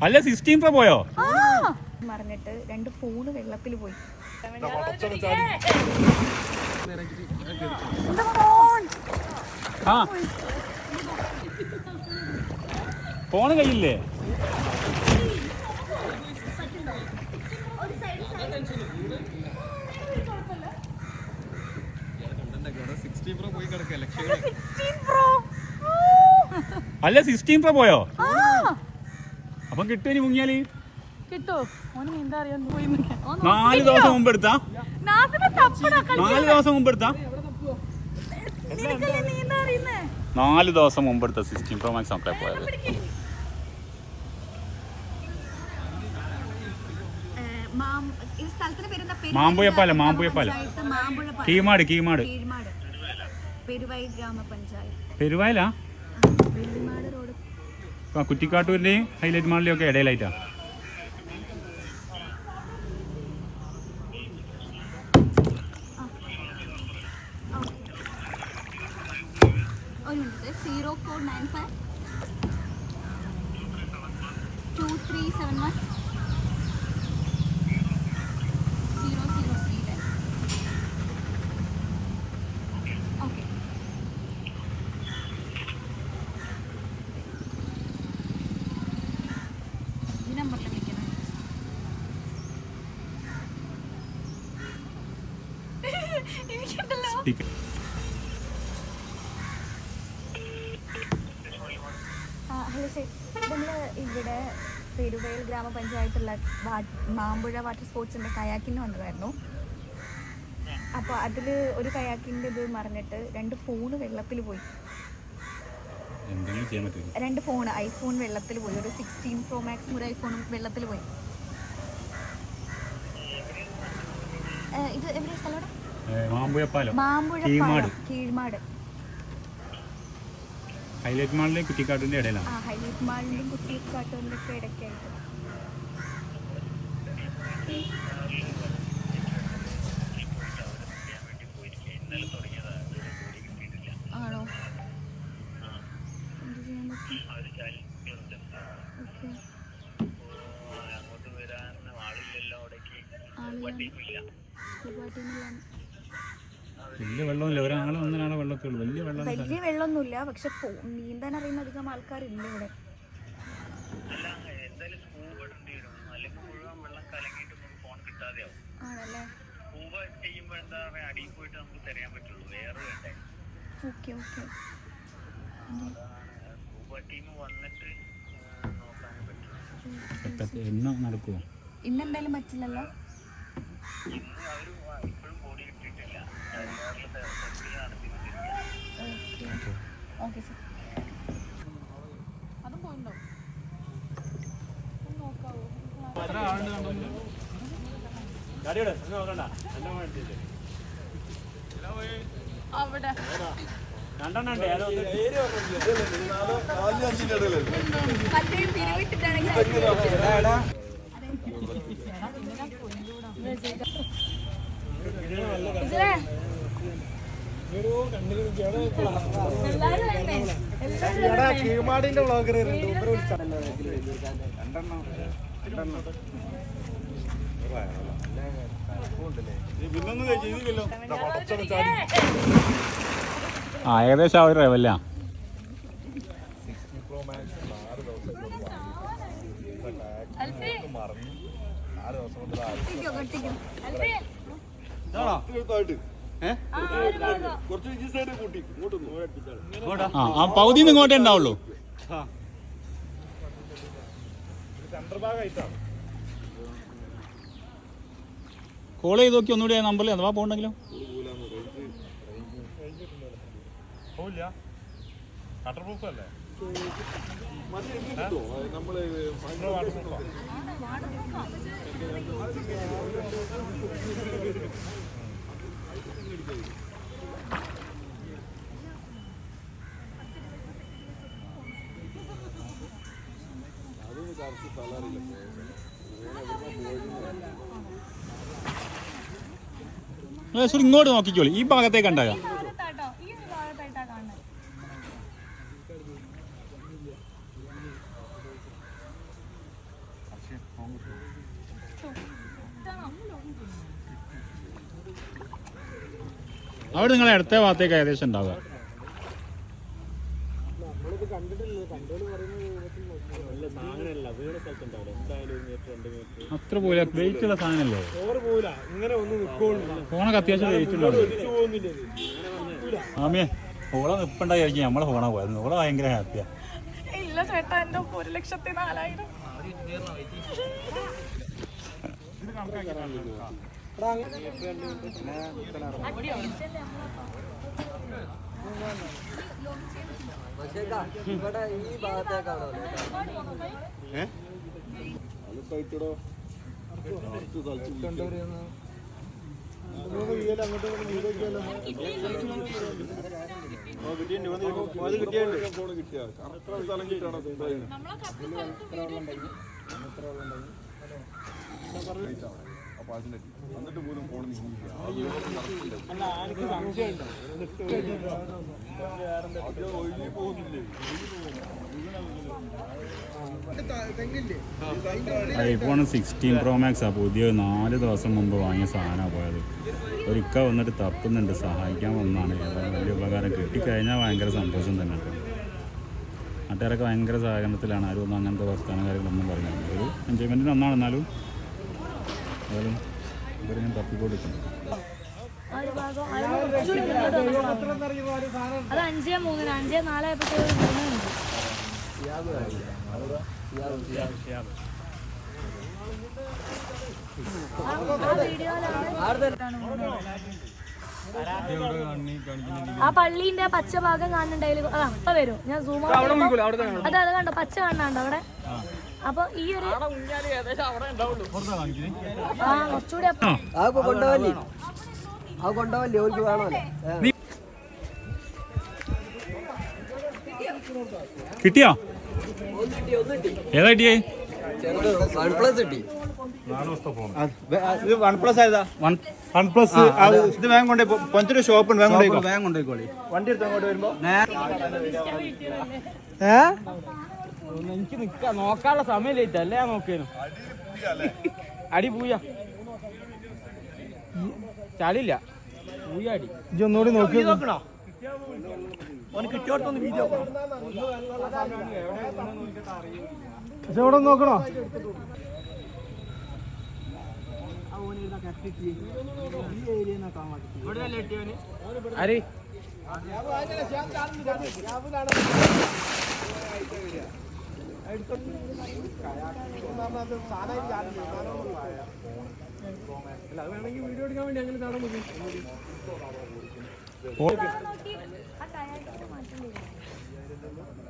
അല്ല sixteen pro പോയോ? മറിഞ്ഞിട്ട് രണ്ട് ഫോണ് വെള്ളത്തിൽ പോയി. ആ. ഫോണ് കയ്യില്ലേ അല്ല സിക്സ്റ്റീൻ പ്രോ പോയോ? അപ്പം കിട്ടും ഇനി മുങ്ങിയാൽ? കിട്ടോ? ഓന് നീന്താ അറിയാൻ പോയി നാല് ദിവസം മുമ്പ് എടുത്താ? നാല് ദിവസം മുമ്പ് എടുത്താ? നാല് ദിവസം മുമ്പ് എടുത്ത സിക്സ്റ്റീൻ പ്രോ മാക്സ് ഒക്കെ പോയത് മാമ്പുയപ്പാല മാമ്പുയപ്പാല കീമാട് കീമാട് പെരുവായ പെരുവൈ ഗ്രാമപഞ്ചായത്ത് പെരുവായലാ? റോഡ് ഹൈലൈറ്റ് മാളിന്റെയും ഒക്കെ ഇടയിലായിട്ടാ ഒരു minute zero four nine five two three seven one zero zero three okay ഈ നമ്പറിൽ വിളിക്കണം എനിക്കുണ്ടല്ലോ ടിക്ക- ആ, ഹലോ സർ നമ്മൾ ഇവിടെ പെരുവയൽ ഗ്രാമപഞ്ചായത്തുള്ള മാമ്പുഴ വാട്ടർ സ്പോർട്സിന്റെ കയാക്കിന് വന്നതായിരുന്നു. അപ്പോൾ അതിൽ ഒരു കയാക്കിന്റെ ഇത് മറിഞ്ഞിട്ട് രണ്ട് ഫോണ് വെള്ളത്തിൽ പോയി. രണ്ട് ഫോൺ ഐഫോൺ വെള്ളത്തിൽ പോയി. ഒരു സിക്സ്റ്റീൻ പ്രോ മാക്സും ഒരു ഐഫോണും വെള്ളത്തിൽ പോയി. ഇത് എവിടെ സ്ഥലം? മാമ്പുഴപ്പാലം. മാമ്പുഴ കീഴ്മാട്. കീഴ്മാട്. ഹൈലൈറ്റ് മാളിലെ കുറ്റിക്കാട്ടൂരിന്റെ ഇടയിലാണ്. ആ ഹൈലൈറ്റ് കുട്ടിക്കാട്ടുകളുടെ ഒക്കെ ഇടയ്ക്കായിട്ട്. ആണോ? എന്ത് ചെയ്യാൻ പറ്റും? ഓക്കെ. ആളില്ല. സ്കൂൾ പാർട്ടിയൊന്നുമില്ല വലിയ വെള്ളമില്ല. ഒരാളെ ഒന്നിനാണ് വെള്ളമൊക്കെ ഉള്ളൂ വലിയ വെള്ളം വലിയ വെള്ളമൊന്നുമില്ല. പക്ഷെ നീന്താൻ അറിയുന്ന അധികം ആൾക്കാരില്ല ഇവിടെ. ആണല്ലേ? Okay okay. എണ്ണ നടക്കുമോ ഇന്നെന്തായാലും പറ്റില്ലല്ലോ? ഓക്കെ. ഓക്കെ സർ അതും പോയിണ്ടോ? നോക്കാവോ? അവിടെ. മറ്റേ പിരിവിട്ടിട്ടാണെങ്കിൽ ഇതിലേ എല്ലാരും വേണ്ടേ? കീമാടിന്റെ വ്ളോഗർ ആ ഏകദേശം ആ ഒരു ലെവല്ല അൽഫി, ഒട്ടിക്കോ, ഒട്ടിക്കോ. അൽഫി, ആ, പകുതി ഇങ്ങോട്ടേ ഉണ്ടാവുള്ളൂ. കോൾ ചെയ്ത് നോക്കി ഒന്നുകൂടി ആ നമ്പറിൽ അഥവാ പോകണ്ടെങ്കിലും കട്ടർ പ്രൂഫ് അല്ലേ? ഇങ്ങോട്ട് നോക്കിക്കോളി. ഈ ഭാഗത്തേക്ക് ഉണ്ടാകാം ഈ ഭാഗത്താട്ടോ, ഈ ഒരു ഭാഗത്തായിട്ടാ കാണുന്നത്. അവിടെ നിങ്ങൾ അടുത്ത ഭാഗത്തേക്ക് ഏകദേശം ഉണ്ടാവുക. അത്ര പോലെ വെയിറ്റ് ഉള്ള സാധനല്ലേ ഫോണൊക്കെ അത്യാവശ്യം വെയിറ്റ് ഉണ്ടാവും ആമിയെ ഓളെ നിപ്പുണ്ടായിരിക്കും. നമ്മളെ ഫോണാ പോയത്. ഓളെ ഭയങ്കര ഹാപ്പിയാ ഇല്ല ചേട്ടാ എന്റെ ഒരു ലക്ഷത്തി നാലായിരം. ഇവിടെ ഈ ഭാഗത്തേക്കാണോ അത് സൈറ്റിടോ കുറച്ച് തളിച്ച് ഫോൺ കിട്ടിയ കറക്റ്റ് സ്ഥലം കിട്ടിയാണോ അപ്പൊ അതിന്റെ എന്നിട്ട് പോലും ഫോൺ ഒഴുകി പോകുന്നില്ലേ ഐഫോൺ സിക്സ്റ്റീൻ പ്രോ മാക്സ് ആ പുതിയ നാല് ദിവസം മുമ്പ് വാങ്ങിയ സാധനമാണ് പോയത്. ഒരിക്ക വന്നിട്ട് തപ്പുന്നുണ്ട്. സഹായിക്കാൻ വന്നാണ്. വലിയ ഉപകാരം കിട്ടിക്കഴിഞ്ഞാൽ ഭയങ്കര സന്തോഷം തന്നെ കേട്ടോ. ഭയങ്കര സഹകരണത്തിലാണ്. ആരും ഒന്നും അങ്ങനത്തെ വർത്തമാനം കാര്യങ്ങളൊന്നും പറഞ്ഞു ഒരു എൻജോയ്മെന്റിന് ഒന്നാണ് എന്നാലും. ഏതായാലും ഇവരെ ഞാൻ മുന്നോട്ട് അത് അഞ്ചേ മൂന്നിന് അഞ്ചേ നാലായപ്പോഴത്തേക്ക് ആ പള്ളിന്റെ പച്ച ഭാഗം കാണുന്നുണ്ടായാലും അപ്പൊ വരും. ഞാൻ സൂമ അതെ അത് കണ്ടോ? പച്ച കാണാണ്ട് അവിടെ. അപ്പൊ ഈ ഒരു ആ കുറച്ചുകൂടി കൊണ്ടുപോവല്ലേ ആ. കൊണ്ടുപോവല്ലേ ഓർക്ക് വേണമല്ലേ. കിട്ടിയോ? ഏതാ കിട്ടിയേ? ഇത് വേഗം കൊണ്ടേ പഞ്ചൊരു ഷോപ്പ് ഉണ്ട് വേഗം കൊണ്ടേ വേഗം കൊണ്ടുപോയിക്കോളി. വണ്ടി എടുത്ത് അങ്ങോട്ട് വരുമ്പോ? എനിക്ക് നിക്ക നോക്കാനുള്ള സമയം അല്ലേ ഞാൻ നോക്കേനു? അടി പൂയ. ചളില്ല പൂയ അടി ഇജ്ജ് ഒന്നുകൂടി നോക്കി നോക്കണോ? പക്ഷെ ഇവിടെ നോക്കണോ അരി ആ ടയറിന്റെ മാറ്റം വരും. അവിടെ തന്നെ നേരെ മുന്നോട്ട് ഇറങ്ങി, ഇറങ്ങി.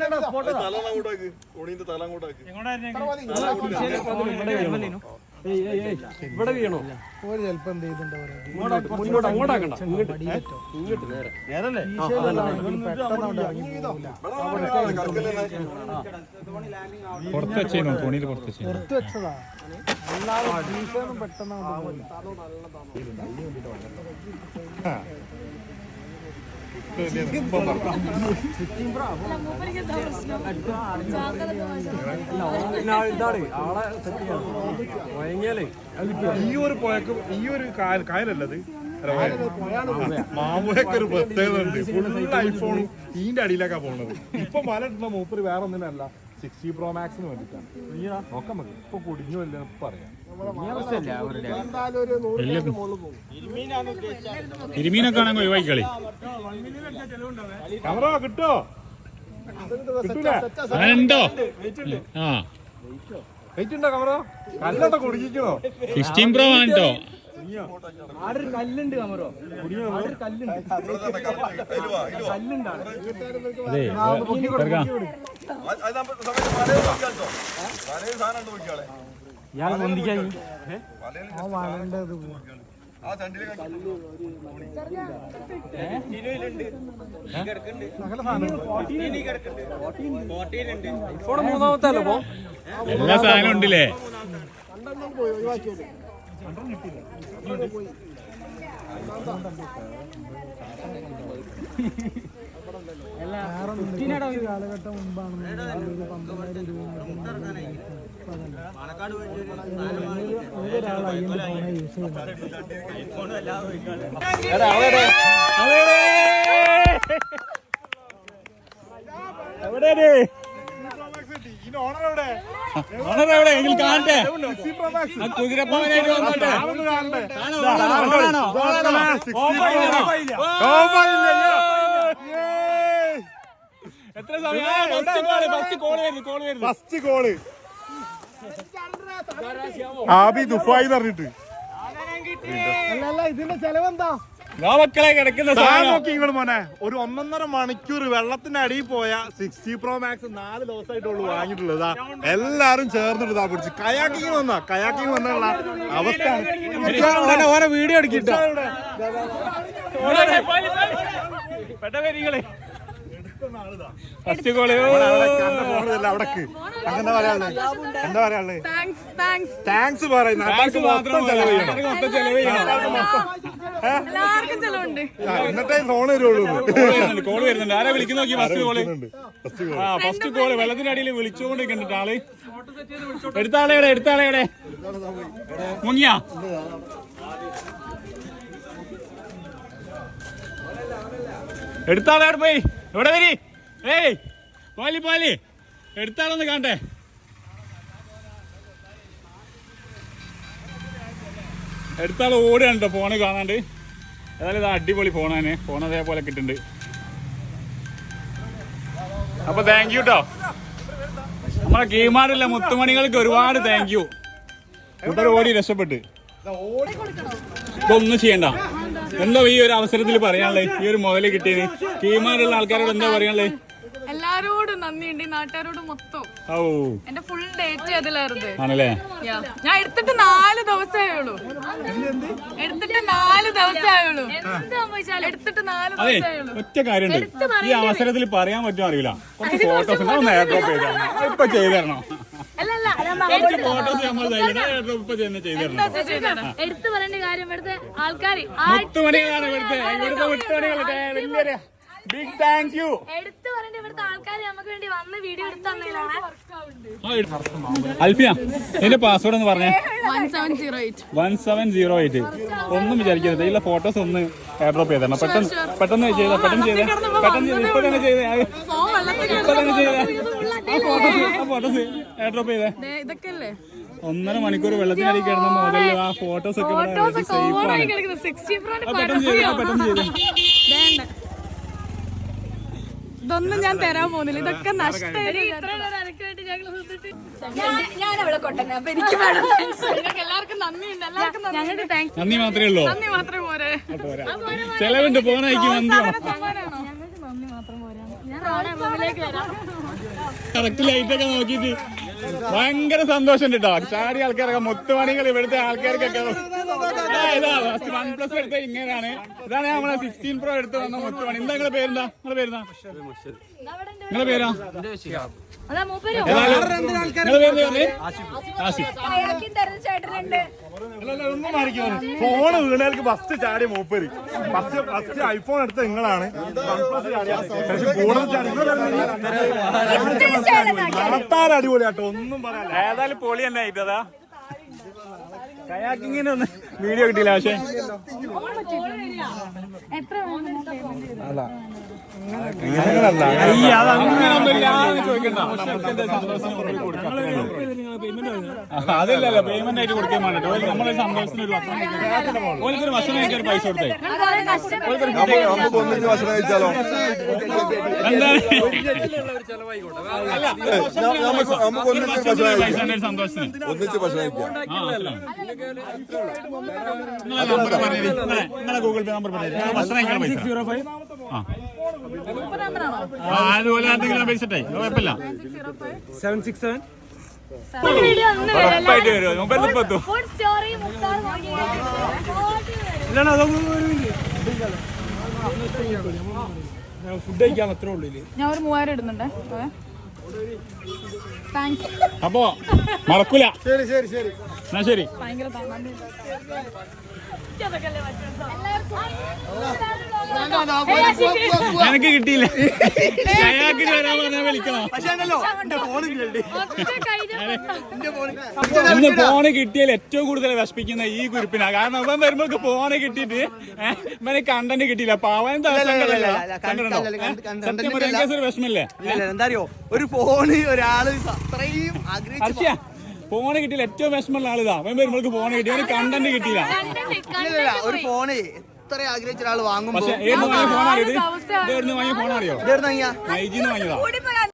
ഉണ്ടാവും, spot ഇതാ. തല അങ്ങോട്ടാക്ക് ഓണീന്റെ തല അങ്ങോട്ടാക്ക് ഏയ്, ഏയ്, ഏയ്. ഇവിടെ വീണോ? ഇങ്ങോട്ട് മുന്നോട്ട് അങ്ങോട്ടാക്കണ്ട ഇങ്ങോട്ട് നേരെ. നേരല്ലേ? പുറത്ത് വെച്ചേന്നു തുണിയിൽ പുറത്ത് വെച്ചേന്നു അല്ല, മൂപ്പർക്ക് എന്താ പ്രശ്നം? ഇതാണ് ആളെ സെറ്റ് ചെയ്യാം ഈ ഒരു പുഴക്കും ഈ ഒരു കായലല്ലത് മാമ്പുഴക്ക് ഒരു പ്രത്യേകത ഉണ്ട് ഫുൾ ഐഫോണും ഈന്റെ അടിയിലേക്കാ പോകുന്നത് ഇപ്പൊ മല ഇട്ടുള്ള മൂപ്പര് വേറെ ഒന്നിനല്ല. സിക്സ്റ്റി പ്രോ മാക്സിന് വേണ്ടിട്ടാണ് നോക്കാൻ മതി. ഇപ്പൊ കുടിഞ്ഞു അല്ല പറയാം. ഇരുമീനൊക്കെ ആണെങ്കിൽ ഒഴിവാക്കി കളി ക്യാമറ കിട്ടോ? കിട്ടൂലോ? ആ. വെയിറ്റ് ഉണ്ടോ ക്യാമറ കല്ലൊക്കെ കുടിക്കണോ സിക്സ്റ്റീൻ പ്രോ ആണ് കേട്ടോ കല്ലുണ്ട് കമറോ കല്ലുണ്ട്. കല്ലുണ്ടാണ്. ഇയാൾ ഇപ്പോൾ മൂന്നാമത്തെ അല്ലേ പോ എല്ലാ സാധനവും ഉണ്ടല്ലേ? എവിടെ ഇതിന്റെ ഓണർ എവിടെ എവിടെ എങ്കിൽ കാണട്ടെ കുതിരപ്പവനായിട്ട് വന്നോട്ടെ ആളൊന്ന് കാണണ്ടേ ആണോ, ആണോ, ആണോ, ആണോ, ആണോ? എത്ര സമയം? ഫസ്റ്റ് കോൾ ആബി ദുബായി പറഞ്ഞിട്ട്. ആ മക്കളെ കിടക്കുന്ന സാധനം. നോക്കി ഇങ്ങോട്ട് മോനെ. ഒരു ഒന്നൊന്നര മണിക്കൂർ വെള്ളത്തിന്റെ അടിയിൽ പോയ സിക്സ്റ്റി പ്രോ മാക്സ് നാല് ദിവസമായിട്ടുള്ളൂ വാങ്ങിയിട്ടുള്ളതാ. ദാ എല്ലാരും ചേർന്നിട്ട് പിടിച്ച്. കയാക്കിങ് വന്നാ? കയാക്കിങ് വന്നുള്ള അവസ്ഥ. ഓരോ വീഡിയോ എടുക്കിട്ടോ. ഫസ്റ്റ് കോൾ അവിടക്ക്. എന്താ പറയാനുള്ളത്? എന്താ പറയാനുള്ളത്? താങ്ക്സ് താങ്ക്സ് താങ്ക്സ് പറയുന്ന. എന്നിട്ടേ ഫോൺ വരുള്ളൂ. കോൾ വരുന്നുണ്ട് ആരാ വിളിക്കുന്ന നോക്കി ഫസ്റ്റ് കോൾ ഫസ്റ്റ് ആ ഫസ്റ്റ് കോൾ വെള്ളത്തിന്റെ അടിയിൽ വിളിച്ചുകൊണ്ടിരിക്കുന്നുണ്ട് ആൾ. എടുത്ത ആളെ എവിടെ എടുത്ത ആളെ എവിടെ മുങ്ങിയാ? എടുത്താളെ പോയി. എവിടെ വരി? ഏയ് പാലി പാലി എടുത്താളൊന്ന് കാണട്ടെ. എടുത്താൾ ഓടുകയാണ് കേട്ടോ ഫോണ് കാണാണ്ട്. ഏതായാലും ഇത് അടിപൊളി ഫോണാണ് ഫോൺ അതേപോലെ കിട്ടുന്നുണ്ട് അപ്പൊ താങ്ക് യു കേട്ടോ നമ്മളെ കീമാടില്ല മുത്തുമണികൾക്ക് ഒരുപാട് താങ്ക് യു ഓടി രക്ഷപ്പെട്ട്. ഇതൊന്നും ചെയ്യണ്ട. എന്താ ഈ ഒരു അവസരത്തിൽ പറയാനുള്ളത് ഈ ഒരു മുതൽ കിട്ടിയത്? കീമാനുള്ള ആൾക്കാരോട് എന്താ പറയാനുള്ളത് എല്ലാരോടും നന്ദിയുണ്ട്. നാട്ടുകാരോട് മൊത്തം ഓ എന്റെ ഫുൾ ഡേറ്റ് അതിലായിരുന്നു. ആണല്ലേ? ഞാൻ എടുത്തിട്ട് നാല് ദിവസമേ ഉള്ളൂ എടുത്തിട്ട് നാല് ദിവസമേ ഉള്ളൂ എടുത്തിട്ട് നാല് ദിവസമേ ഉള്ളൂ ഒറ്റ കാര്യമുണ്ട്. ഈ അവസരത്തിൽ പറയാൻ പറ്റുമോ അറിയില്ല. കുറച്ച് ഫോട്ടോസ് ഒന്ന് എയർ ഡ്രോപ്പ് ചെയ്ത്? ഇപ്പൊ ചെയ്തു തരണം എടുത്തു പറയേണ്ട കാര്യം ഇവിടുത്തെ ആൾക്കാർ മുത്തുമണികളാണ് ഇവിടുത്തെ. ഇവിടുത്തെ മുത്തുമണികളൊക്കെ വലിയൊരു ബിഗ് താങ്ക് യു എടുത്തു പറയേണ്ട ഇവിടുത്തെ ആൾക്കാർ നമുക്ക് വേണ്ടി വന്ന് വീഡിയോ എടുത്തു തന്നതാണ്. അൽഫിയ നിന്റെ പാസ്വേഡ് ഒന്ന് പറഞ്ഞേ. One seven zero eight one seven zero eight ഒന്നും വിചാരിക്കരുത്. ഇല്ല ഫോട്ടോസ് ഒന്ന് ഡ്രോപ്പ് ചെയ്ത് പെട്ടെന്ന് പെട്ടെന്ന് ചെയ്ത പെട്ടെന്ന് ചെയ്ത പെട്ടെന്ന് ചെയ്ത ഇപ്പൊ തന്നെ ചെയ്തേ ഇപ്പൊ തന്നെ ചെയ്തേ ഇതൊക്കെ അല്ലേ ഒന്നര മണിക്കൂർ വെള്ളത്തിനടി കിടന്ന ആ ഫോട്ടോസ് ഒക്കെ ഇതൊന്നും ഞാൻ തരാൻ പോകുന്നില്ല. ഇതൊക്കെ നഷ്ടം. ഞാൻ അവിടെ കൊണ്ടുവന്നെ അപ്പൊ എനിക്ക് വേണം. നിങ്ങൾക്ക് എല്ലാവർക്കും നന്ദിയുണ്ട്. എല്ലാവർക്കും നന്ദി. മാത്രമേ ഉള്ളൂ? നന്ദി മാത്രമേ പോരെ. ചെലവുണ്ട് നന്ദി. മാത്രം പോരാ. ഞാൻ നാളെ റൂമിലേക്ക് വരാം. കറക്റ്റ് ലൈറ്റ് ഒക്കെ നോക്കിയിട്ട് ഭയങ്കര സന്തോഷം കേട്ടോ ചാടി ആൾക്കാരൊക്കെ മുത്തുമണികൾ ഇവിടുത്തെ ആൾക്കാർക്കൊക്കെ വൺ പ്ലസ് എടുത്ത ഇങ്ങനെയാണ്. ഇതാണ് നമ്മളെ സിക്സ്റ്റീൻ പ്രോ എടുത്ത് വന്ന മുത്തുമണി. എന്താ നിങ്ങളെ പേരെന്താ? നിങ്ങളെ പേരെന്താ? നിങ്ങളെ പേരാ? നിങ്ങളെ പേര് ആശിഫ്. ഫോണ് വീണേൽക്ക് ഫസ്റ്റ് ചാടിയ മൂപ്പര്. ഫസ്റ്റ് ഫസ്റ്റ് ഐഫോൺ എടുത്ത നിങ്ങളാണ്. പക്ഷെ നടത്താൻ അടിപൊളിയാട്ടോ ഒന്നും പറയാനില്ല. ഏതായാലും പൊളി തന്നെ ആയിട്ടതാ കയാക്കിങ്ങിന് ഒന്ന് വീഡിയോ കിട്ടിയില്ല പക്ഷേ. എത്ര വേണം? അതല്ലല്ലോ പേയ്മെന്റ് ആയിട്ട് കൊടുക്കാൻ വേണ്ടിട്ട് നമ്മളെ സന്തോഷത്തിന് ഒരു ഭക്ഷണം ഓൽക്കൊരു ഭക്ഷണം കഴിക്കാൻ ഒരു പൈസ കൊടുത്തേ. ഒന്നിച്ച് ഭക്ഷണം കഴിച്ചാലോ? നമുക്ക് ഒന്നിച്ച് ഭക്ഷണം പൈസ കഴിക്കാം സന്തോഷത്തിന്. ഒന്നിച്ച് ഭക്ഷണം കഴിക്കാം. ഗൂഗിൾ പേ നമ്പർ പറയാം. ഭക്ഷണം കഴിക്കാൻ പൈസ. അതുപോലെ എന്തെങ്കിലും അത് കുഴപ്പമില്ല സെവൻ സിക്സ് സെവൻ ഫുഡ് കഴിക്കാൻ അത്രേ ഉള്ളൂ ഞാൻ ഒരു മൂവായിരം ഇടുന്നുണ്ട് അപ്പോ മറക്കൂല ശരി ശരി ശരി എന്നാ ശരി ഭയങ്കര എനിക്ക് കിട്ടിയില്ല. അയാൾക്ക് വരാൻ പറഞ്ഞാൽ വിളിക്കണം? ഇന്ന് ഫോണ് കിട്ടിയാൽ ഏറ്റവും കൂടുതൽ വിഷമിക്കുന്ന ഈ കുരുപ്പിനാ. കാരണം അവൻ വരുമ്പോഴേക്ക് ഫോണ് കിട്ടിയിട്ട് ഇവനെ കണ്ടന്റ് കിട്ടിയില്ല. അപ്പൊ അവൻ വിഷമല്ലേ എന്താ അറിയോ? ഒരു ഫോണ് ഒരാൾ അത്രയും ആഗ്രഹിച്ചു ഫോണ് കിട്ടിയില്ല ഏറ്റവും വിഷമമുള്ള ആളിതാ. അവൻ വരുമ്പോഴേക്ക് ഫോണ് കിട്ടി. അവന് കണ്ടന്റ് കിട്ടിയില്ല. ഒരു ഫോണ് എത്ര ആഗ്രഹിച്ച ഒരാൾ വാങ്ങുമ്പോൾ ഏത് വാങ്ങിയ വാങ്ങിയാ? നൈജിന്ന് വാങ്ങിയതാ